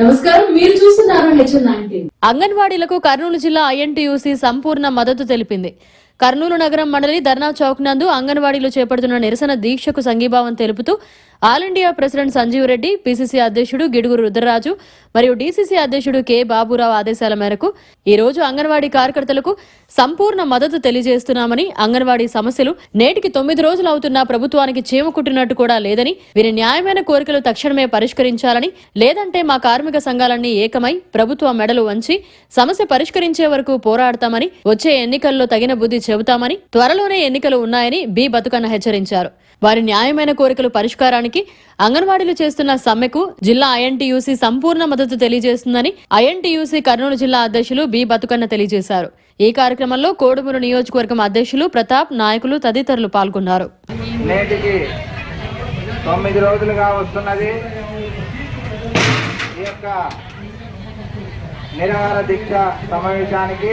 నమస్కారం మీరు చూస్తున్నారు హెచ్ఎన్ నైన్టీన్. అంగన్వాడీలకు కర్నూలు జిల్లా ఐఎన్టీయూసీ సంపూర్ణ మద్దతు తెలిపింది. కర్నూలు నగరం మండలి ధర్నా చౌక్ నందు అంగన్వాడీలు చేపడుతున్న నిరసన దీక్షకు సంఘీభావం తెలుపుతూ all India president Sanjeev Reddy PCC అధ్యక్షుడు గిడుగురు రుద్రరాజు మరియు డీసీసీ అధ్యక్షుడు కె. బాబురావు ఆదేశాల మేరకు ఈ రోజు అంగన్వాడీ కార్యకర్తలకు సంపూర్ణ మద్దతు తెలియజేస్తున్నామని అంగన్వాడీ సమస్యలు నేటికి తొమ్మిది రోజులు అవుతున్నా ప్రభుత్వానికి చీమ కుట్టినట్టు కూడా లేదని వీరి న్యాయమైన కోరికలు తక్షణమే పరిష్కరించాలని లేదంటే మా కార్మిక సంఘాలన్నీ ఏకమై ప్రభుత్వ మెడలు వంచి సమస్య పరిష్కరించే వరకు పోరాడతామని వచ్చే ఎన్నికల్లో తగిన బుద్ధి చెబుతామని త్వరలోనే ఎన్నికలు ఉన్నాయని బి బతుకన్న హెచ్చరించారు. వారి న్యాయమైన కోరికలు పరిష్కారానికి అంగన్వాడీలు చేస్తున్న సమ్మెకు జిల్లా ఐఎన్టీయూసీ సంపూర్ణ మద్దతు తెలియజేస్తుందని ఐఎన్టీయూసీ కర్నూలు జిల్లా అధ్యక్షులు బి బతుకన్న తెలియజేశారు. ఈ కార్యక్రమంలో కోడుమూరు నియోజకవర్గం అధ్యక్షులు ప్రతాప్ నాయకులు తదితరులు పాల్గొన్నారు. నేటికి తొమ్మిది రోజులుగా వస్తున్నది. ఈ యొక్క నిరాహార దీక్ష సమావేశానికి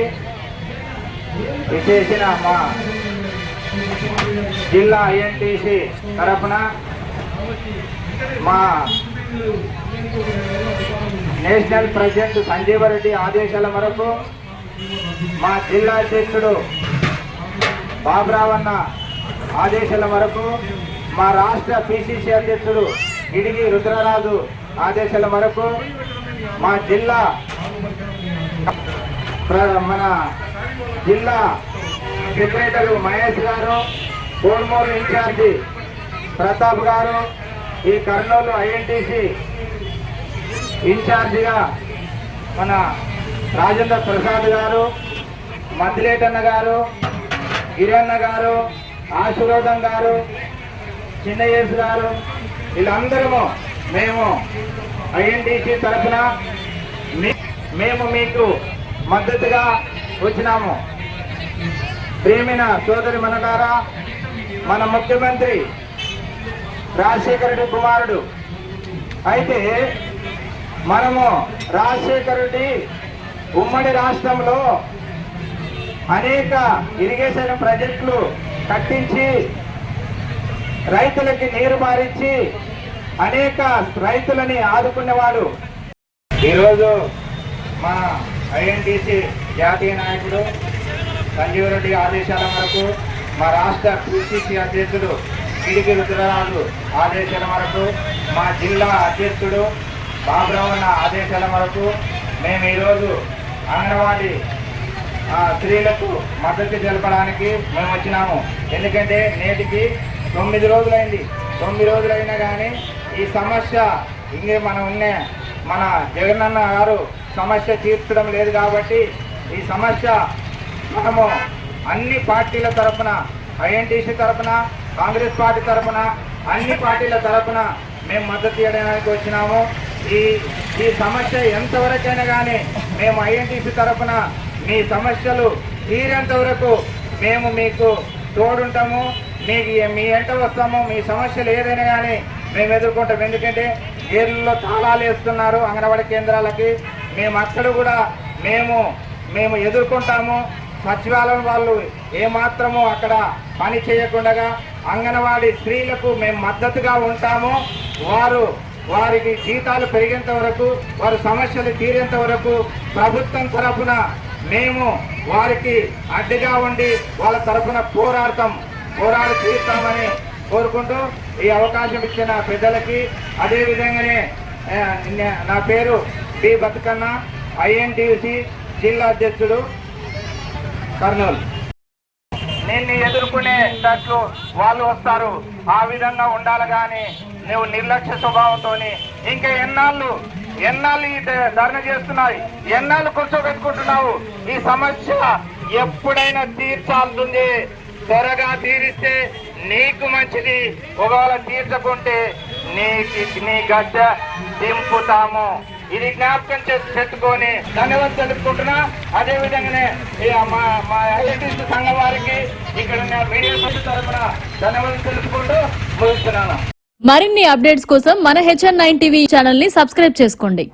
విశేషణ మా జిల్లా ఐఎన్టీసీ తరఫున మా నేషనల్ ప్రెసిడెంట్ సంజీవరెడ్డి ఆదేశాల మేరకు మా జిల్లా అధ్యక్షుడు బాబురావన్న ఆదేశాల మేరకు మా రాష్ట్ర పిసిసి అధ్యక్షుడు ఇడిగి రుద్రరాజు ఆదేశాల మేరకు మా జిల్లా ప్ర- మన జిల్లా సెక్రటరీ మహేష్ గారు కోడుమూరు ఇన్ఛార్జి ప్రతాప్ గారు ఈ కర్నూలు ఐఎన్టీసీ ఇన్ఛార్జిగా మన రాజేంద్ర ప్రసాద్ గారు మద్దిలేటన్న గారు గిరన్న గారు ఆశీర్వాదం గారు చిన్నయేసు గారు వీళ్ళందరము మేము ఐఎన్టీసీ తరఫున మీ- మేము మీకు మద్దతుగా వచ్చినాము. ప్రేమిన సోదరి మనగారా మన ముఖ్యమంత్రి రాజశేఖరుడి కుమారుడు. అయితే మనము రాజశేఖరుడి ఉమ్మడి రాష్ట్రంలో అనేక ఇరిగేషన్ ప్రాజెక్టులు కట్టించి రైతులకి నీరు మారించి అనేక రైతులని ఆదుకునేవాడు. ఈరోజు మా ఐఎన్టీసీ జాతీయ నాయకుడు సంజీవ్ రెడ్డి ఆదేశాల మేరకు మా రాష్ట్ర పిసిసి అధ్యక్షుడు కిడికి రుద్రరాజు ఆదేశాల మరకు మా జిల్లా అధ్యక్షుడు బాబురావన్న ఆదేశాల వరకు మేము ఈరోజు అంగన్వాడీ స్త్రీలకు మద్దతు తెలపడానికి మేము వచ్చినాము. ఎందుకంటే నేటికి తొమ్మిది రోజులైంది. తొమ్మిది రోజులైనా కానీ ఈ సమస్య ఇంకే మనం ఉన్న మన జగనన్న గారు సమస్య తీర్చడం లేదు కాబట్టి ఈ సమస్య మనము అన్ని పార్టీల తరఫున ఐఎన్టీసీ తరఫున కాంగ్రెస్ పార్టీ తరఫున అన్ని పార్టీల తరఫున మేము మద్దతు ఇవ్వడానికి వచ్చినాము. ఈ ఈ సమస్య ఎంతవరకైనా కానీ మేము ఐఎన్టీసీ తరఫున మీ సమస్యలు తీరేంత వరకు మేము మీకు తోడుంటాము. మీకు మీ ఎంట వస్తాము మీ సమస్యలు ఏదైనా కానీ మేము ఎదుర్కొంటాం. ఎందుకంటే ఏళ్ళలో తాళాలు వేస్తున్నారు అంగన్వాడీ కేంద్రాలకి. మేము అక్కడ కూడా మేము మేము ఎదుర్కొంటాము. సచివాలయం వాళ్ళు ఏమాత్రము అక్కడ పని చేయకుండా అంగన్వాడీ స్త్రీలకు మేము మద్దతుగా ఉంటాము. వారు వారికి జీతాలు పెరిగేంత వరకు వారి సమస్యలు తీరేంత వరకు ప్రభుత్వం తరఫున మేము వారికి అడ్డుగా ఉండి వాళ్ళ తరఫున పోరాడతాం పోరాడి తీరుతామని కోరుకుంటూ ఈ అవకాశం ఇచ్చిన పెద్దలకి అదేవిధంగానే నా పేరు బి బతుకన్న ఐఎన్టీసీ జిల్లా అధ్యక్షుడు కర్నూలు. నిన్ను ఎదుర్కొనేటట్లు వాళ్ళు వస్తారు. ఆ విధంగా ఉండాలి కానీ నువ్వు నిర్లక్ష్య స్వభావంతో ఇంకా ఎన్నాళ్ళు ఎన్నాళ్ళు ఈ ధ- చేస్తున్నాయి? ఎన్నాళ్ళు కూర్చోబెట్టుకుంటున్నావు? ఈ సమస్య ఎప్పుడైనా తీర్చాల్సింది త్వరగా తీరిస్తే నీకు మంచిది. ఒకవేళ తీర్చకుంటే నీకు నీ గడ్డ దింపుతాము. ఇది జ్ఞాపకం చేసి పెట్టుకొని ధన్యవాదాలు తెలుపుకుంటున్నా. అదే విధంగానే మా మా ఐఐటీసీ సంఘం వారికి ఇక్కడ మీడియా తరఫున ధన్యవాదాలు తెలుపుకుంటూ ముగిస్తున్నాను. మరిన్ని అప్డేట్స్ కోసం మన హెచ్ఎన్ నైన్ టీవీ ఛానల్ని సబ్స్క్రైబ్ చేసుకోండి.